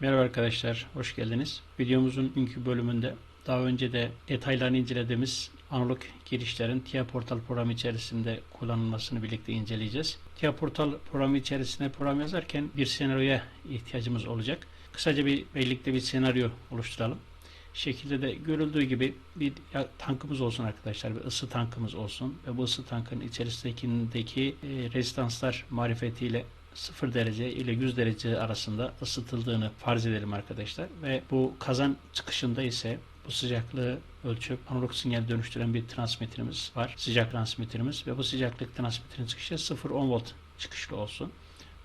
Merhaba arkadaşlar, hoş geldiniz. Videomuzun dünkü bölümünde daha önce de detaylarını incelediğimiz analog girişlerin TIA Portal programı içerisinde kullanılmasını birlikte inceleyeceğiz. TIA Portal programı içerisinde program yazarken bir senaryoya ihtiyacımız olacak. Kısaca bir birlikte bir senaryo oluşturalım. Şekilde de görüldüğü gibi bir tankımız olsun arkadaşlar, bir ısı tankımız olsun ve bu ısı tankın içerisindeki e, rezistanslar marifetiyle 0 derece ile 100 derece arasında ısıtıldığını farz edelim arkadaşlar. Ve bu kazan çıkışında ise bu sıcaklığı ölçüp analog sinyal dönüştüren bir transmitterimiz var. Sıcak transmitterimiz ve bu sıcaklık transmitterin çıkışı 0-10 volt çıkışlı olsun.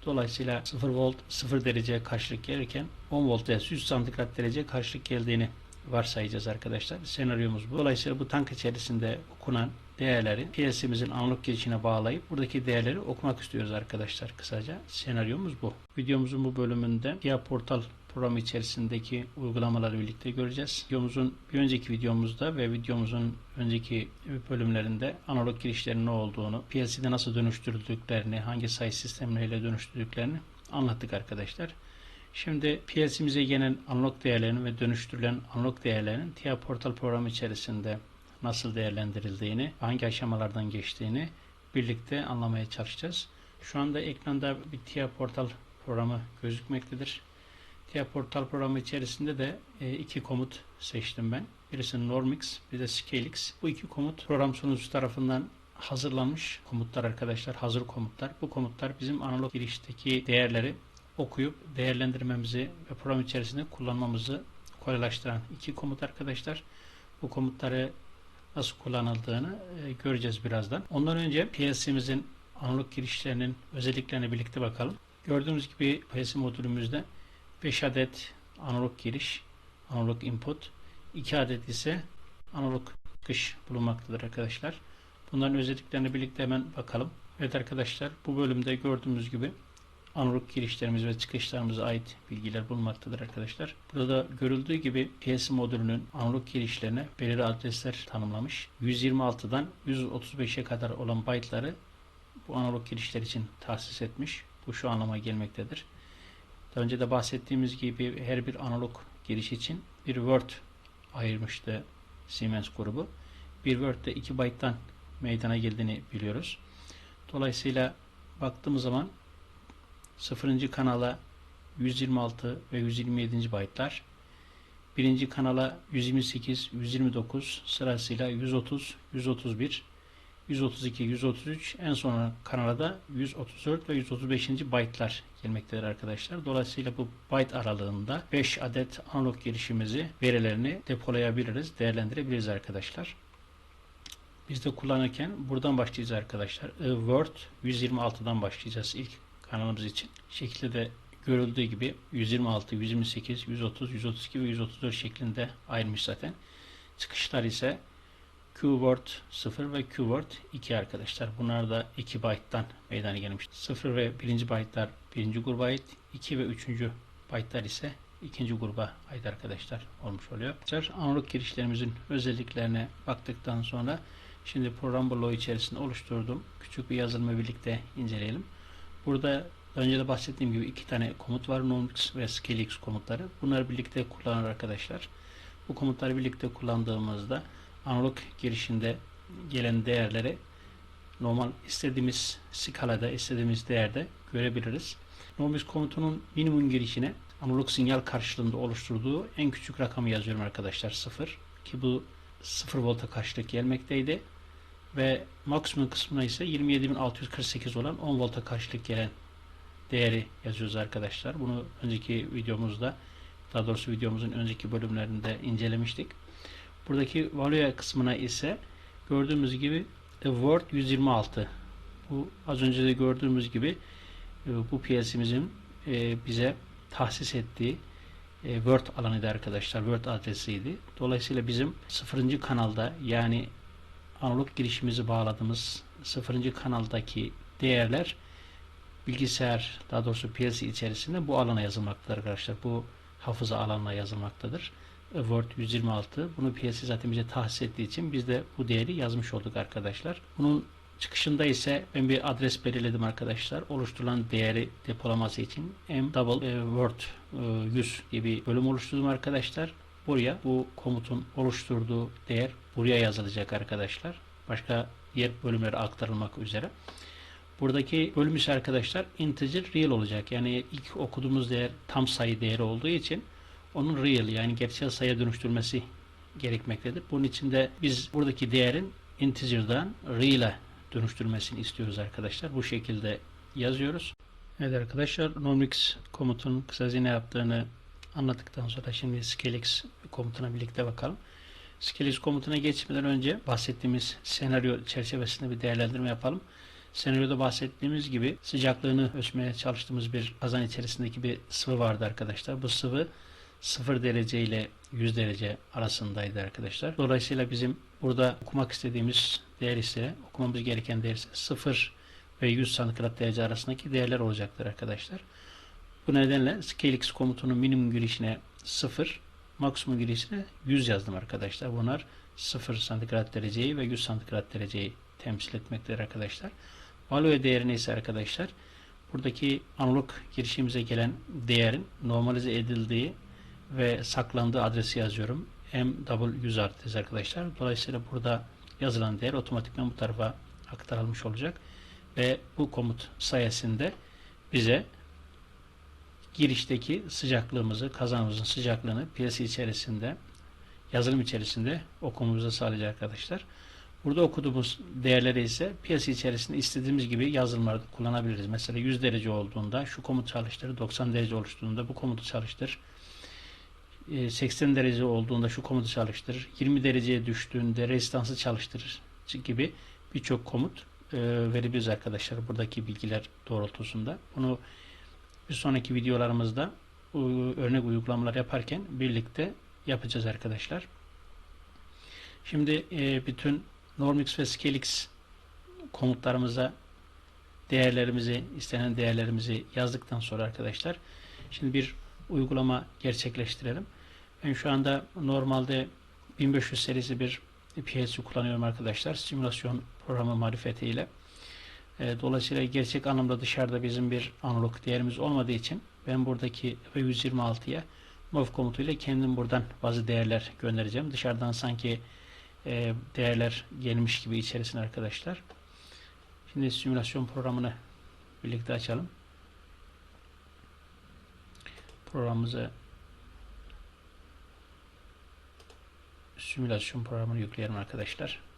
Dolayısıyla 0 volt 0 dereceye karşılık gelirken 10 volt ve 100 santigrat derece karşılık geldiğini varsayacağız arkadaşlar. Senaryomuz bu. Dolayısıyla bu tank içerisinde okunan değerleri PLC'mizin analog girişine bağlayıp buradaki değerleri okumak istiyoruz arkadaşlar kısaca. Senaryomuz bu. Videomuzun bu bölümünde TIA Portal programı içerisindeki uygulamaları birlikte göreceğiz. Videomuzun bir önceki videomuzda ve videomuzun önceki bölümlerinde analog girişlerin ne olduğunu, PLC'de nasıl dönüştürdüklerini, hangi sayı sistemleriyle dönüştürdüklerini anlattık arkadaşlar. Şimdi PLC'mize gelen analog değerlerin ve dönüştürülen analog değerlerin TIA Portal programı içerisinde nasıl değerlendirildiğini, hangi aşamalardan geçtiğini birlikte anlamaya çalışacağız. Şu anda ekranda bir TIA Portal programı gözükmektedir. TIA Portal programı içerisinde de e, iki komut seçtim ben. Birisi Normix, bir de Scalix. Bu iki komut program sunucusu tarafından hazırlanmış komutlar arkadaşlar, hazır komutlar. Bu komutlar bizim analog girişteki değerleri okuyup değerlendirmemizi ve program içerisinde kullanmamızı kolaylaştıran iki komut arkadaşlar. Bu komutları nasıl kullanıldığını e, göreceğiz birazdan. Ondan önce PLC'mizin analog girişlerinin özelliklerine birlikte bakalım. Gördüğünüz gibi PLC modülümüzde 5 adet analog giriş, analog input, 2 adet ise analog çıkış bulunmaktadır arkadaşlar. Bunların özelliklerine birlikte hemen bakalım. Evet arkadaşlar bu bölümde gördüğümüz gibi analog girişlerimiz ve çıkışlarımıza ait bilgiler bulunmaktadır arkadaşlar. Burada da görüldüğü gibi PS modülünün analog girişlerine belirli adresler tanımlamış. 126'dan 135'e kadar olan byte'ları bu analog girişler için tahsis etmiş. Bu şu anlama gelmektedir. Daha önce de bahsettiğimiz gibi her bir analog giriş için bir word ayırmıştı Siemens grubu. Bir word de 2 byte'dan meydana geldiğini biliyoruz. Dolayısıyla baktığımız zaman 0. kanala 126 ve 127. byte'lar, birinci kanala 128, 129 sırasıyla 130, 131, 132, 133 en sonra kanala da 134 ve 135. byte'lar gelmektedir arkadaşlar. Dolayısıyla bu byte aralığında 5 adet analog girişimizi verilerini depolayabiliriz, değerlendirebiliriz arkadaşlar. Biz de kullanırken buradan başlayacağız arkadaşlar. Word 126'dan başlayacağız ilk kanalımız için. Şekilde de görüldüğü gibi 126, 128, 130, 132 ve 134 şeklinde ayrılmış zaten. Çıkışlar ise QWord 0 ve QWord 2 arkadaşlar. Bunlar da 2 byte'dan meydana gelmiş. 0 ve 1. byte'lar 1. gruba ait, 2 ve 3. byte'lar ise ikinci gruba ait arkadaşlar olmuş oluyor. Analog girişlerimizin özelliklerine baktıktan sonra şimdi program bloğu içerisinde oluşturduğum küçük bir yazılımı birlikte inceleyelim. Burada önce de bahsettiğim gibi iki tane komut var. Nomix ve Scalix komutları. Bunları birlikte kullanır arkadaşlar. Bu komutları birlikte kullandığımızda analog girişinde gelen değerleri normal istediğimiz skalada, istediğimiz değerde görebiliriz. Nomix komutunun minimum girişine analog sinyal karşılığında oluşturduğu en küçük rakamı yazıyorum arkadaşlar 0 ki bu 0 volta karşılık gelmekteydi ve maksimum kısmına ise 27648 olan 10 volta karşılık gelen değeri yazıyoruz arkadaşlar. Bunu önceki videomuzda daha doğrusu videomuzun önceki bölümlerinde incelemiştik. Buradaki value kısmına ise gördüğümüz gibi word 126 bu az önce de gördüğümüz gibi e, bu PLC'mizin e, bize tahsis ettiği e, Word alanıydı arkadaşlar. Word adresiydi. Dolayısıyla bizim sıfırıncı kanalda yani analog girişimizi bağladığımız sıfırıncı kanaldaki değerler bilgisayar daha doğrusu PLC içerisinde bu alana yazılmaktadır arkadaşlar. Bu hafıza alanına yazılmaktadır. Word 126 bunu PLC zaten bize tahsis ettiği için biz de bu değeri yazmış olduk arkadaşlar. Bunun Çıkışında ise ben bir adres belirledim arkadaşlar. Oluşturulan değeri depolaması için m double word e, 100 diye bir bölüm oluşturdum arkadaşlar. Buraya bu komutun oluşturduğu değer buraya yazılacak arkadaşlar. Başka diğer bölümlere aktarılmak üzere. Buradaki bölüm ise arkadaşlar integer real olacak. Yani ilk okuduğumuz değer tam sayı değeri olduğu için onun real yani gerçel sayıya dönüştürmesi gerekmektedir. Bunun için de biz buradaki değerin integer'dan real'e dönüştürmesini istiyoruz arkadaşlar. Bu şekilde yazıyoruz. Evet arkadaşlar Normix komutunun kısaca ne yaptığını anlattıktan sonra şimdi Scalix komutuna birlikte bakalım. Scalix komutuna geçmeden önce bahsettiğimiz senaryo çerçevesinde bir değerlendirme yapalım. Senaryoda bahsettiğimiz gibi sıcaklığını ölçmeye çalıştığımız bir kazan içerisindeki bir sıvı vardı arkadaşlar. Bu sıvı 0 derece ile 100 derece arasındaydı arkadaşlar. Dolayısıyla bizim burada okumak istediğimiz değer ise okumamız gereken değer ise 0 ve 100 santigrat derece arasındaki değerler olacaktır arkadaşlar. Bu nedenle scalex komutunun minimum girişine 0, maksimum girişine 100 yazdım arkadaşlar. Bunlar 0 santigrat dereceyi ve 100 santigrat dereceyi temsil etmektedir arkadaşlar. Value değeri ise arkadaşlar buradaki analog girişimize gelen değerin normalize edildiği ve saklandığı adresi yazıyorum. MW100 adresi arkadaşlar. Dolayısıyla burada yazılan değer otomatikman bu tarafa aktarılmış olacak. Ve bu komut sayesinde bize girişteki sıcaklığımızı, kazanımızın sıcaklığını piyasa içerisinde, yazılım içerisinde okumamızı sağlayacak arkadaşlar. Burada okuduğumuz değerleri ise piyasa içerisinde istediğimiz gibi yazılımlarda kullanabiliriz. Mesela 100 derece olduğunda şu komut çalıştır, 90 derece oluştuğunda bu komutu çalıştır. 80 derece olduğunda şu komutu çalıştır. 20 dereceye düştüğünde rezistansı çalıştırır gibi birçok komut e, verebiliriz arkadaşlar buradaki bilgiler doğrultusunda. Bunu bir sonraki videolarımızda örnek uygulamalar yaparken birlikte yapacağız arkadaşlar. Şimdi e, bütün Normix ve Scalix komutlarımıza değerlerimizi, istenen değerlerimizi yazdıktan sonra arkadaşlar şimdi bir uygulama gerçekleştirelim. Ben şu anda normalde 1500 serisi bir PLC kullanıyorum arkadaşlar. Simülasyon programı marifetiyle. E, dolayısıyla gerçek anlamda dışarıda bizim bir analog değerimiz olmadığı için ben buradaki V126'ya mov komutuyla kendim buradan bazı değerler göndereceğim. Dışarıdan sanki e, değerler gelmiş gibi içerisine arkadaşlar. Şimdi simülasyon programını birlikte açalım. Programımızı simülasyon programını yükleyelim arkadaşlar.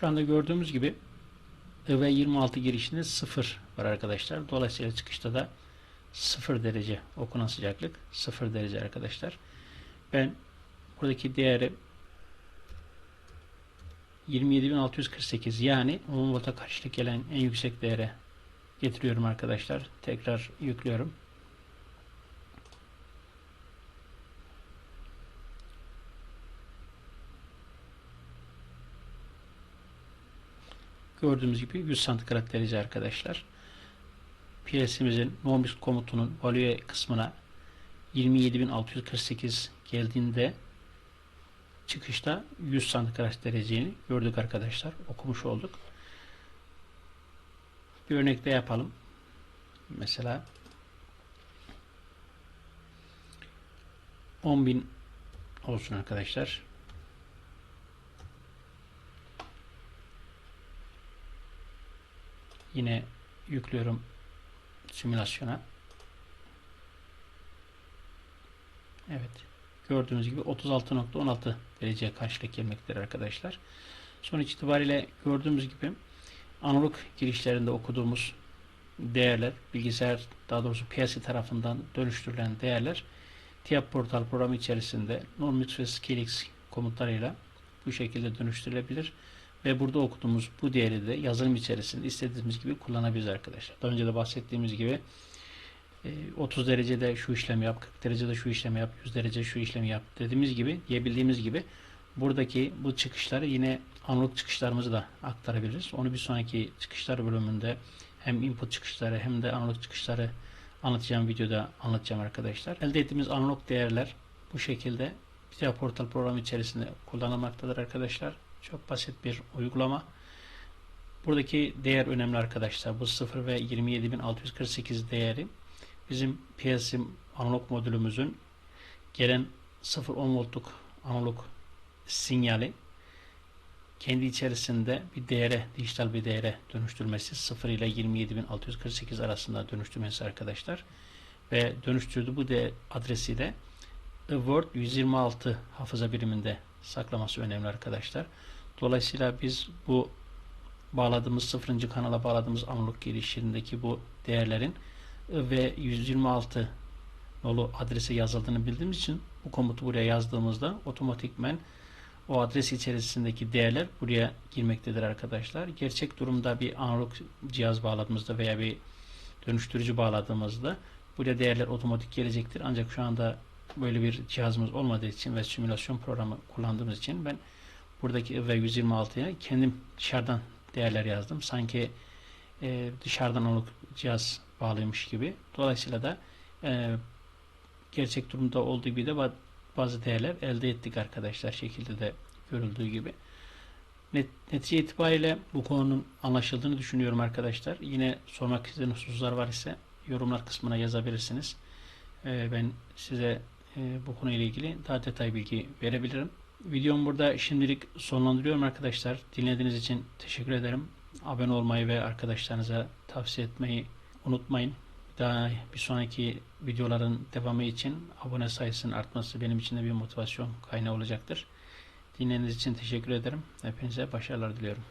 Şu anda gördüğümüz gibi IV26 girişinde 0 var arkadaşlar. Dolayısıyla çıkışta da 0 derece okunan sıcaklık 0 derece arkadaşlar. Ben buradaki değeri 27648 yani 10 volta karşılık gelen en yüksek değere getiriyorum arkadaşlar. Tekrar yüklüyorum. Gördüğümüz gibi 100 santigrat derece arkadaşlar. PLC'mizin Nomix komutunun value kısmına 27648 geldiğinde çıkışta 100 santigrat dereceyi gördük arkadaşlar. Okumuş olduk. Bir örnekte yapalım. Mesela 10.000 olsun arkadaşlar. Yine yüklüyorum simülasyona. Evet. Gördüğünüz gibi 36.16 dereceye karşılık gelmektedir arkadaşlar. Sonuç itibariyle gördüğümüz gibi analog girişlerinde okuduğumuz değerler, bilgisayar daha doğrusu piyasa tarafından dönüştürülen değerler TIAP portal programı içerisinde Normix ve Scalix komutlarıyla bu şekilde dönüştürülebilir. Ve burada okuduğumuz bu değeri de yazılım içerisinde istediğimiz gibi kullanabiliriz arkadaşlar. Daha önce de bahsettiğimiz gibi 30 e, derecede şu işlemi yap, 40 derecede şu işlemi yap, 100 derece şu işlemi yap dediğimiz gibi, diyebildiğimiz gibi buradaki bu çıkışları yine analog çıkışlarımızı da aktarabiliriz. Onu bir sonraki çıkışlar bölümünde hem input çıkışları hem de analog çıkışları anlatacağım videoda anlatacağım arkadaşlar. Elde ettiğimiz analog değerler bu şekilde TIA Portal programı içerisinde kullanılmaktadır arkadaşlar. Çok basit bir uygulama. Buradaki değer önemli arkadaşlar. Bu 0 ve 27648 değeri bizim PLC analog modülümüzün gelen 0-10 voltluk analog sinyali kendi içerisinde bir değere, dijital bir değere dönüştürmesi 0 ile 27648 arasında dönüştürmesi arkadaşlar. Ve dönüştürdüğü bu de adresi de Word 126 hafıza biriminde saklaması önemli arkadaşlar. Dolayısıyla biz bu bağladığımız 0. kanala bağladığımız analog girişindeki bu değerlerin ve 126 nolu adrese yazıldığını bildiğimiz için bu komutu buraya yazdığımızda otomatikmen o adres içerisindeki değerler buraya girmektedir arkadaşlar. Gerçek durumda bir analog cihaz bağladığımızda veya bir dönüştürücü bağladığımızda buraya değerler otomatik gelecektir. Ancak şu anda böyle bir cihazımız olmadığı için ve simülasyon programı kullandığımız için ben buradaki ve 126'ya kendim dışarıdan değerler yazdım. Sanki e, dışarıdan analog cihaz bağlıymış gibi. Dolayısıyla da e, gerçek durumda olduğu gibi de bazı değerler elde ettik arkadaşlar. Şekilde de görüldüğü gibi. Net, netice itibariyle bu konunun anlaşıldığını düşünüyorum arkadaşlar. Yine sormak istediğiniz hususlar var ise yorumlar kısmına yazabilirsiniz. E, ben size e, bu konuyla ilgili daha detay bilgi verebilirim. Videomu burada şimdilik sonlandırıyorum arkadaşlar. Dinlediğiniz için teşekkür ederim. Abone olmayı ve arkadaşlarınıza tavsiye etmeyi unutmayın. Daha bir sonraki videoların devamı için abone sayısının artması benim için de bir motivasyon kaynağı olacaktır. Dinlediğiniz için teşekkür ederim. Hepinize başarılar diliyorum.